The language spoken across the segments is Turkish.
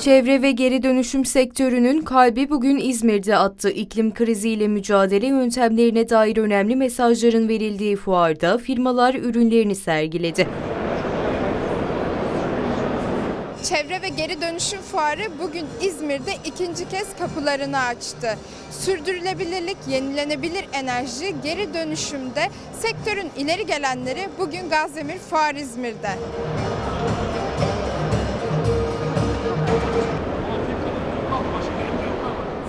Çevre ve geri dönüşüm sektörünün kalbi bugün İzmir'de attı. İklim kriziyle mücadele yöntemlerine dair önemli mesajların verildiği fuarda firmalar ürünlerini sergiledi. Çevre ve Geri Dönüşüm Fuarı bugün İzmir'de ikinci kez kapılarını açtı. Sürdürülebilirlik, yenilenebilir enerji, geri dönüşümde sektörün ileri gelenleri bugün Gazdemir Fuar İzmir'de.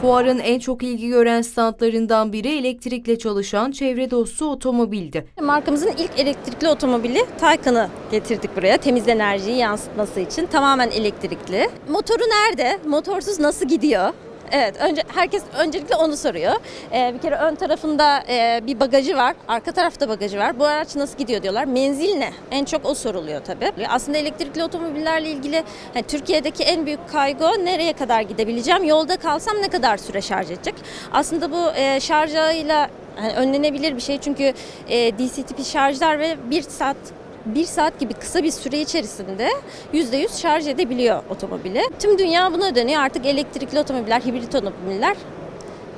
Fuarın en çok ilgi gören standlarından biri elektrikle çalışan çevre dostu otomobildi. Markamızın ilk elektrikli otomobili Taycan'ı getirdik buraya temiz enerjiyi yansıtması için. Tamamen elektrikli. Motoru nerede? Motorsuz nasıl gidiyor? Evet, önce herkes öncelikle onu soruyor. Ee, bir kere ön tarafında e, bir bagajı var, arka tarafta bagajı var. Bu araç nasıl gidiyor diyorlar. Menzil ne? En çok o soruluyor tabii. Aslında elektrikli otomobillerle ilgili hani Türkiye'deki en büyük kaygı nereye kadar gidebileceğim? Yolda kalsam ne kadar süre şarj edecek? Aslında bu e, şarj ağıyla hani önlenebilir bir şey çünkü e, DC tipi şarjlar ve bir saat bir saat gibi kısa bir süre içerisinde %100 şarj edebiliyor otomobili. Tüm dünya buna dönüyor. Artık elektrikli otomobiller, hibrit otomobiller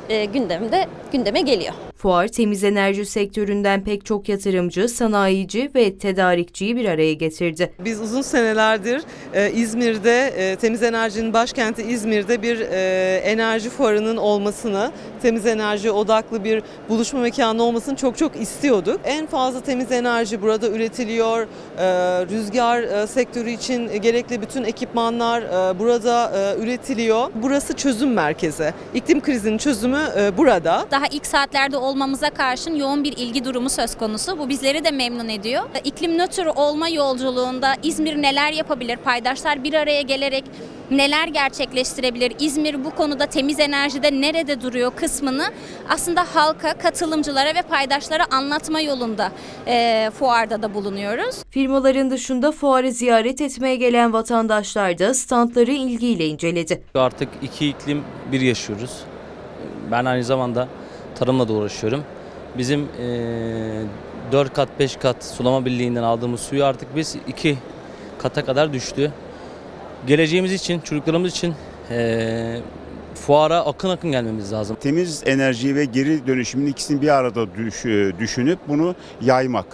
e, gündemde gündeme geliyor. Fuar temiz enerji sektöründen pek çok yatırımcı, sanayici ve tedarikçiyi bir araya getirdi. Biz uzun senelerdir e, İzmir'de, e, temiz enerjinin başkenti İzmir'de bir e, enerji fuarının olmasını, temiz enerji odaklı bir buluşma mekanı olmasını çok çok istiyorduk. En fazla temiz enerji burada üretiliyor. E, rüzgar e, sektörü için gerekli bütün ekipmanlar e, burada e, üretiliyor. Burası çözüm merkezi. İklim krizinin çözümü e, burada. Daha ilk saatlerde olmamıza karşın yoğun bir ilgi durumu söz konusu. Bu bizleri de memnun ediyor. İklim nötr olma yolculuğunda İzmir neler yapabilir? Paydaşlar bir araya gelerek neler gerçekleştirebilir? İzmir bu konuda temiz enerjide nerede duruyor kısmını aslında halka, katılımcılara ve paydaşlara anlatma yolunda eee, fuarda da bulunuyoruz. Firmaların dışında fuarı ziyaret etmeye gelen vatandaşlar da standları ilgiyle inceledi. Artık iki iklim bir yaşıyoruz. Ben aynı zamanda tarımla da uğraşıyorum. Bizim eee 4 kat 5 kat sulama birliğinden aldığımız suyu artık biz 2 kata kadar düştü. Geleceğimiz için, çocuklarımız için eee, fuara akın akın gelmemiz lazım. temiz enerji ve geri dönüşümün ikisini bir arada düş- düşünüp bunu yaymak.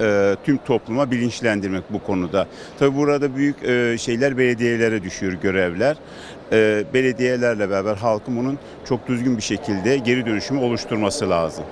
E, tüm topluma bilinçlendirmek bu konuda. Tabi burada büyük e, şeyler belediyelere düşüyor görevler. E, belediyelerle beraber halkın bunun çok düzgün bir şekilde geri dönüşümü oluşturması lazım.